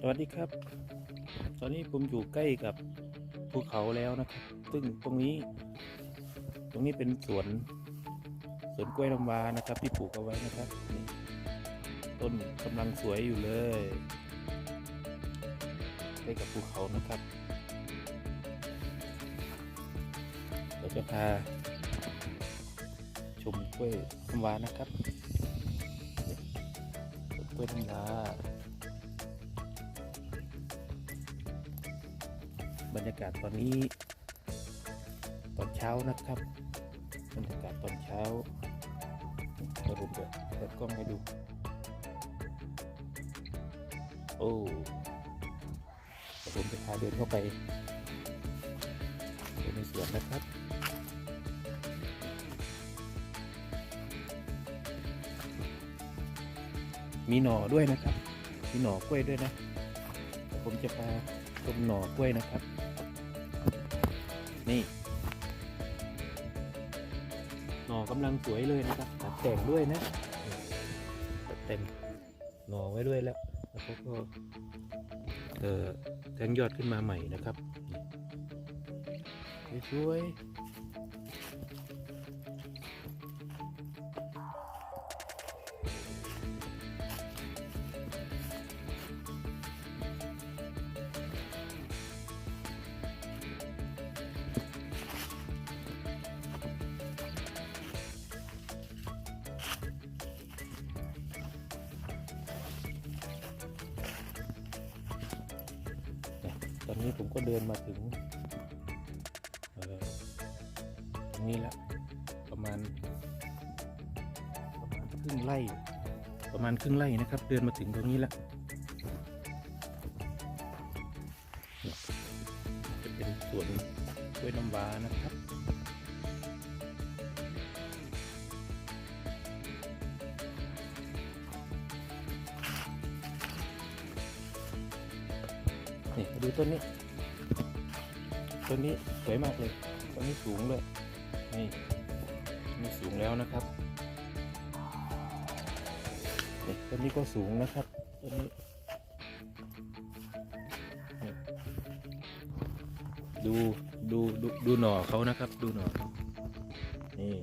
สวัสดีครับ ตอนนี้ผมอยู่ใกล้กับภูเขาแล้วนะครับ ซึ่งตรงนี้ ตรงนี้เป็นสวนสวนกล้วยน้ำวานะครับ ที่ปลูกเอาไว้นะครับนี่ต้นกำลังสวยอยู่เลยใกล้กับภูเขานะครับเราจะพาชมกล้วยน้ำวานะครับ สวนกล้วยน้ำว้าบรรยากาศตอนนี้ ตอนเช้านะครับ บรรยากาศตอนเช้าเดี๋ยวผมจะเปิดกล้องให้ดู โอ้ผมจะพาเดินเข้าไปในสวนนะครับ มีหน่อด้วยนะครับ มีหน่อกล้วยด้วยนะ ผมจะพาชมหน่อกล้วยนะครับ นี่ หน่อกำลังสวยเลยนะครับตัดแต่งด้วยนะตัดแต่งหน่อไว้ด้วยแล้วแล้วเขาก็เอ่อแทงยอดขึ้นมาใหม่นะครับนี่สวย นนี้ผมก็เดินมาถึงตรงนี้แล้วประมาณ ประมาณครึ่งไร่ ประมาณครึ่งไร่นะครับ เดินมาถึงตรงนี้แล้วจะเป็นสวนกล้วยน้ำว้านะครับ นี่มาดูต้นนี้ ต้นนี้สวยมากเลย ต้นนี้สูงเลยนี่นี่สูงแล้วนะครับนี่ต้นนี้ก็สูงนะครับต้นนี้นี่ดูดูดูดูหน่อเขานะครับ ดูหน่อนี่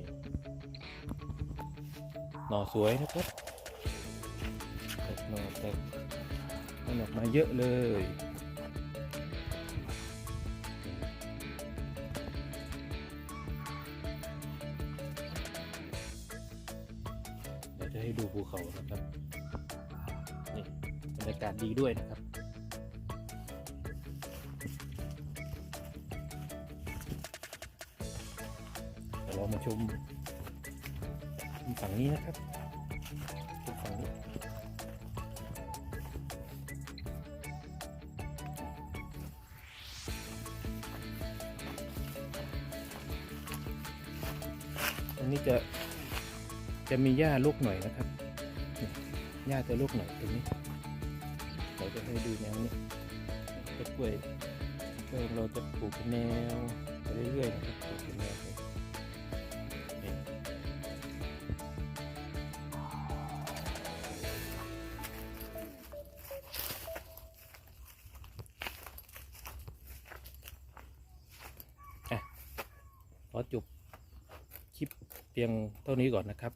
หน่อสวยนะครับแตกหน่อแตกมันออมาเยอะเลย จะให้ดูภูเขานะครับนี่บรรยากาศดีด้วยนะครับเดี๋ยวเรามาชมฝั่งนี้นะครับฝั่งนี้ตรงนี้จะ จะมีหญ้าลูกหน่อยนะครับหญ้าจะลูกหน่อยตรงนี้เราจะให้ดูแนวนี้ต้นกล้วยกล้วยเราจะปลูกเป็นแนวไปเรื่อยๆนะครับปลูกเป็นแนวไปนี่อะขอจบคลิปเพียงเท่านี้ก่อนนะครับ